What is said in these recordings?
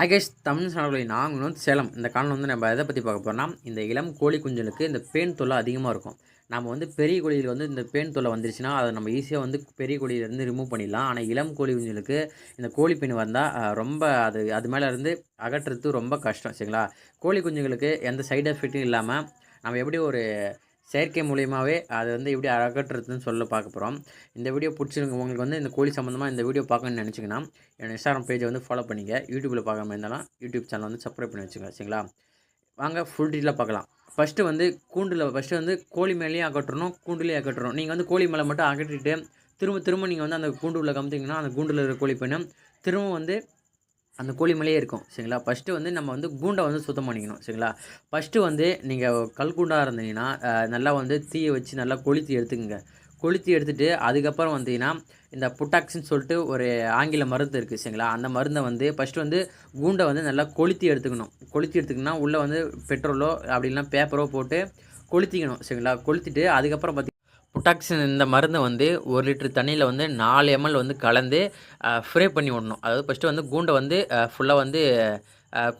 ஆகேஷ் தமிழ் சேனல்களை நாங்கள் வந்து சேலம். இந்த காலம் வந்து நம்ம எதை பற்றி பார்க்க போகிறோம்னா இந்த இளம் கோழி குஞ்சலுக்கு இந்த பேன் தொல்லை அதிகமாக இருக்கும். நம்ம வந்து பெரிய கோழியில் வந்து இந்த பேன் தொல்லை வந்துருச்சுன்னா அதை நம்ம ஈஸியாக வந்து பெரிய கோழியிலேருந்து ரிமூவ் பண்ணிடலாம். ஆனால் இளம் கோழி குஞ்சலுக்கு இந்த கோழி பெண் வந்தால் ரொம்ப அது அது மேலே இருந்து அகற்றுறது ரொம்ப கஷ்டம் சரிங்களா? கோழி குஞ்சுங்களுக்கு எந்த சைடு எஃபெக்ட்டும் இல்லாமல் நம்ம எப்படி ஒரு செயற்கை மூலியமாகவே அதை வந்து எப்படி அகற்றுறதுன்னு சொல்ல பார்க்க போகிறோம் இந்த வீடியோ பிடிச்சிருங்க உங்களுக்கு வந்து இந்த கோழி சம்மந்தமாக இந்த வீடியோ பார்க்கணும்னு நினச்சிங்கன்னா என்னோடய இன்ஸ்டாகிராம் பேஜை வந்து ஃபாலோ பண்ணிங்க யூடியூப்பில் பார்க்காம இருந்தாலும் யூடியூப் சேனல் வந்து சப்ஸ்கிரைப் பண்ணி வச்சுங்க சரிங்களா? வாங்க ஃபுல் டீட்டெயிலாக பார்க்கலாம். ஃபஸ்ட்டு வந்து கூண்டில் ஃபஸ்ட்டு வந்து கோழி மேலேயும் அகற்றணும் கூண்டுலேயும் அகற்றணும். நீங்கள் வந்து கோழி மேலே மட்டும் அகற்றிட்டு திரும்ப திரும்ப நீங்கள் வந்து அந்த கூண்டு உள்ள கமுத்திங்கன்னா அந்த கூண்டில் இருக்கிற கோழி பெண்ணும் திரும்ப வந்து அந்த கோழி மேலேயே இருக்கும் சரிங்களா? ஃபஸ்ட்டு வந்து நம்ம வந்து கூண்டை வந்து சுத்தம் பண்ணிக்கணும் சரிங்களா? ஃபஸ்ட்டு வந்து நீங்கள் கல் கூண்டாக இருந்தீங்கன்னா நல்லா வந்து தீயை வச்சு நல்லா கொளுத்தி எடுத்துக்கங்க. கொளுத்தி எடுத்துகிட்டு அதுக்கப்புறம் வந்தீங்கன்னா இந்த புட்டாக்ஸ்ன்னு சொல்லிட்டு ஒரு ஆங்கில மருந்து இருக்குது சரிங்களா? அந்த மருந்தை வந்து ஃபஸ்ட்டு வந்து கூண்டை வந்து நல்லா கொளுத்தி எடுத்துக்கணும். கொளுத்தி எடுத்துக்கணும்னா உள்ளே வந்து பெட்ரோலோ அப்படி பேப்பரோ போட்டு கொளுத்திக்கணும் சரிங்களா? கொளுத்திட்டு அதுக்கப்புறம் பார்த்தி புட்டாக்சின் இந்த மருந்தை வந்து ஒரு லிட்டர் தண்ணியில் வந்து நாலு எம்எல் வந்து கலந்து ஃப்ரே பண்ணி விடணும். அதாவது ஃபஸ்ட்டு வந்து கூண்டை வந்து ஃபுல்லாக வந்து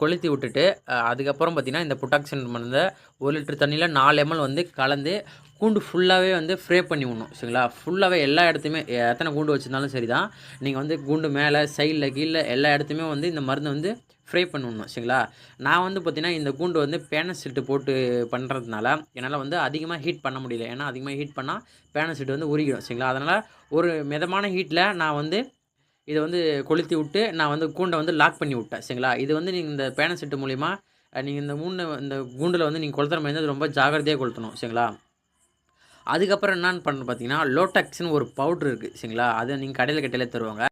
கொளுத்தி விட்டுட்டு அதுக்கப்புறம் பார்த்திங்கன்னா இந்த புட்டாக்சன் மருந்தை ஒரு லிட்டர் தண்ணியில் நாலு எம்எல் வந்து கலந்து கூண்டு ஃபுல்லாகவே வந்து ஃப்ரே பண்ணி விடணும் சரிங்களா? ஃபுல்லாகவே எல்லா இடத்துலையுமே எத்தனை கூண்டு வச்சுருந்தாலும் சரி தான் நீங்கள் வந்து கூண்டு மேலே சைடில் கீழே எல்லா இடத்துலையுமே வந்து இந்த மருந்தை வந்து ஃப்ரை பண்ணணும் சரிங்களா? நான் வந்து பார்த்திங்கன்னா இந்த கூண்டு வந்து பேனசிட்டு போட்டு பண்ணுறதுனால என்னால் வந்து அதிகமாக ஹீட் பண்ண முடியல. ஏன்னா அதிகமாக ஹீட் பண்ணால் பேனசிட்டு வந்து உருகிடும் சரிங்களா? அதனால் ஒரு மிதமான ஹீட்டில் நான் வந்து இதை வந்து கொளுத்தி விட்டு நான் வந்து கூண்டை வந்து லாக் பண்ணி விட்டேன் சரிங்களா? இது வந்து நீங்கள் இந்த பேனசிட்டு மூலிமா நீங்கள் இந்த மூணு இந்த கூண்டில் வந்து நீங்கள் கொளுத்துற மாதிரி ரொம்ப ஜாகிரதையாக கொளுத்தணும் சரிங்களா? அதுக்கப்புறம் என்னென்னு பண்ணுறது பார்த்தீங்கன்னா லோட்டக்ஸ்னு ஒரு பவுட்ரு இருக்குது சரிங்களா? அதை நீங்கள் கடையில் கட்டையில் தருவாங்க.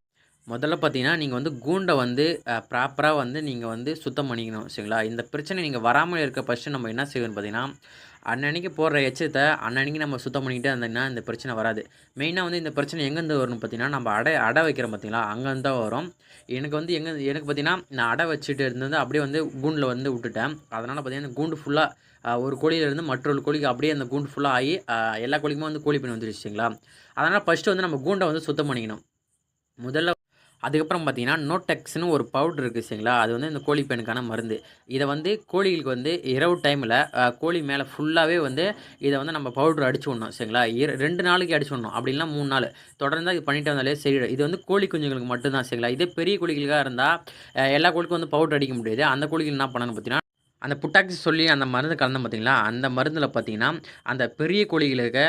முதல்ல பார்த்தீங்கன்னா நீங்கள் வந்து கூண்டை வந்து ப்ராப்பராக வந்து நீங்கள் வந்து சுத்தம் பண்ணிக்கணும் சரிங்களா? இந்த பிரச்சனை நீங்கள் வராமல் இருக்க ஃபஸ்ட்டு நம்ம என்ன செய்யணும் பார்த்தீங்கன்னா அன்னன்னைக்கு போடுற எச்சத்தை அன்னன்னைக்கு நம்ம சுத்தம் பண்ணிக்கிட்டே இருந்தீங்கன்னா இந்த பிரச்சனை வராது. மெயினாக வந்து இந்த பிரச்சனை எங்கேருந்து வரும்னு பார்த்தீங்கன்னா நம்ம அடை அடை வைக்கிறோம் பார்த்தீங்களா? அங்கேருந்து தான் வரும். எனக்கு வந்து எங்கே எனக்கு பார்த்தீங்கன்னா நான் அடை வச்சுட்டு இருந்தது அப்படியே வந்து கூண்டில் வந்து விட்டுட்டேன். அதனால் பார்த்தீங்கன்னா கூண்டு ஃபுல்லாக ஒரு கோழியிலேருந்து மற்றொரு கோழிக்கு அப்படியே அந்த கூண்டு ஃபுல்லாக ஆகி எல்லா கோழிக்குமே வந்து கோழி பண்ணி வந்துருச்சுங்களா அதனால் ஃபஸ்ட்டு வந்து நம்ம கூண்டை வந்து சுத்தம் பண்ணிக்கணும். முதல்ல அதுக்கப்புறம் பார்த்தீங்கன்னா நோட்டெக்ஸ்னு ஒரு பவுடர் இருக்குது சரிங்களா? அது வந்து இந்த கோழி பெண்ணுக்கான மருந்து. இதை வந்து கோழிகளுக்கு வந்து இரவு டைமில் கோழி மேலே ஃபுல்லாகவே வந்து இதை வந்து நம்ம பவுடர் அடிச்சு விடணும் சரிங்களா? ரெண்டு நாளைக்கு அடிச்சு விடணும். அப்படின்னா மூணு நாள். தொடர்ந்து இது பண்ணிட்டு வந்தாலே சரி. இது வந்து கோழி குஞ்சுங்களுக்கு மட்டும்தான் சரிங்களா? இதே பெரிய கோழிகளுக்காக இருந்தால் எல்லா கோழிக்கும் வந்து பவுடர் அடிக்க முடியாது. அந்த கோழிகள் என்ன பண்ணணும் பார்த்தீங்கன்னா அந்த புட்டாக்சி சொல்லி அந்த மருந்து கலந்தோம் பார்த்திங்களா? அந்த மருந்தில் பார்த்தீங்கன்னா அந்த பெரிய கோழிகளுக்கு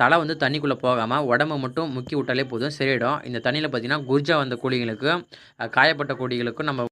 தலை வந்து தண்ணிக்குள்ளே போகாமல் உடம்ப மட்டும் முக்கி விட்டாலே போதும் சரியிடும் இந்த தண்ணியில் பார்த்தீங்கன்னா குர்ஜா வந்த கோழிகளுக்கும் காயப்பட்ட கோழிகளுக்கும் நம்ம